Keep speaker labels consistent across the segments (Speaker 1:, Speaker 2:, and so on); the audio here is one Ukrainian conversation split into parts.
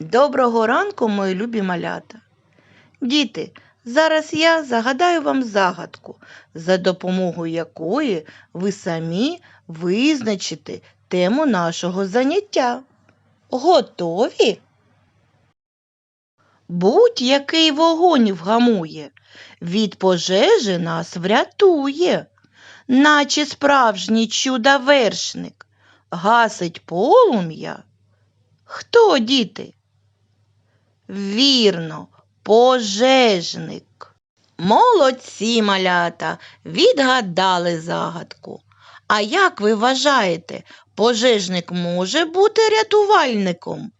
Speaker 1: Доброго ранку, мої любі малята. Діти, зараз я загадаю вам загадку, за допомогою якої ви самі визначите тему нашого заняття. Готові? Будь-який вогонь вгамує, від пожежі нас врятує, наче справжній чудовершник, гасить полум'я. Хто, діти? Вірно, пожежник. Молодці, малята, відгадали загадку. А як ви вважаєте, пожежник може бути рятувальником?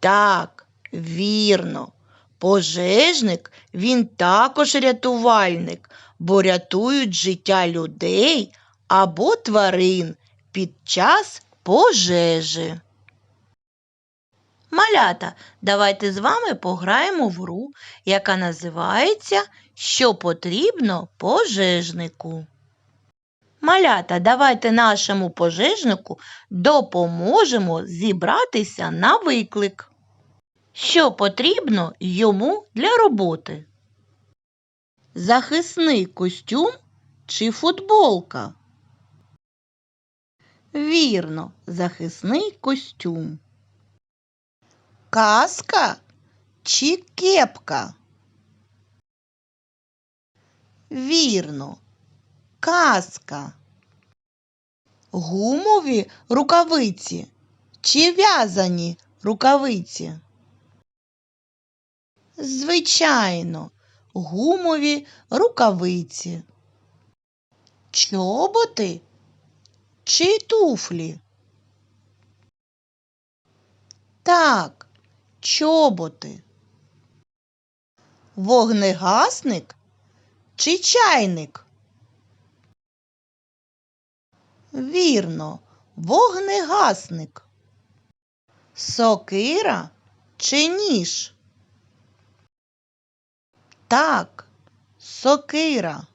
Speaker 1: Так, вірно. Пожежник він також рятувальник, бо рятують життя людей або тварин під час пожежі. Малята, давайте з вами пограємо в гру, яка називається Що потрібно пожежнику. Малята, давайте нашому пожежнику допоможемо зібратися на виклик. Що потрібно йому для роботи? Захисний костюм чи футболка? Вірно, захисний костюм. Каска чи кепка? Вірно, каска. Гумові рукавиці чи в'язані рукавиці? Звичайно, гумові рукавиці. Чоботи чи туфлі? Так, чоботи. Вогнегасник чи чайник? Вірно, вогнегасник. Сокира чи ніж? Так, сокира.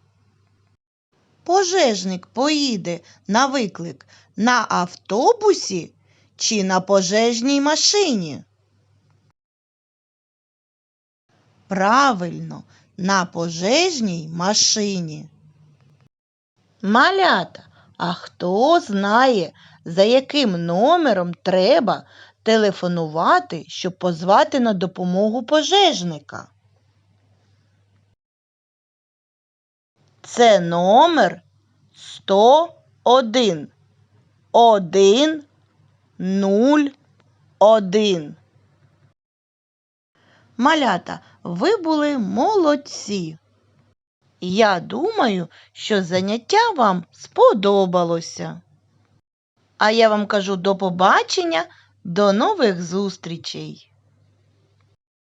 Speaker 1: Пожежник поїде на виклик на автобусі чи на пожежній машині? Правильно, на пожежній машині. Малята, а хто знає, за яким номером треба телефонувати, щоб позвати на допомогу пожежника? Це номер 101. 1 0 1. Малята, ви були молодці. Я думаю, що заняття вам сподобалося. А я вам кажу до побачення, до нових зустрічей.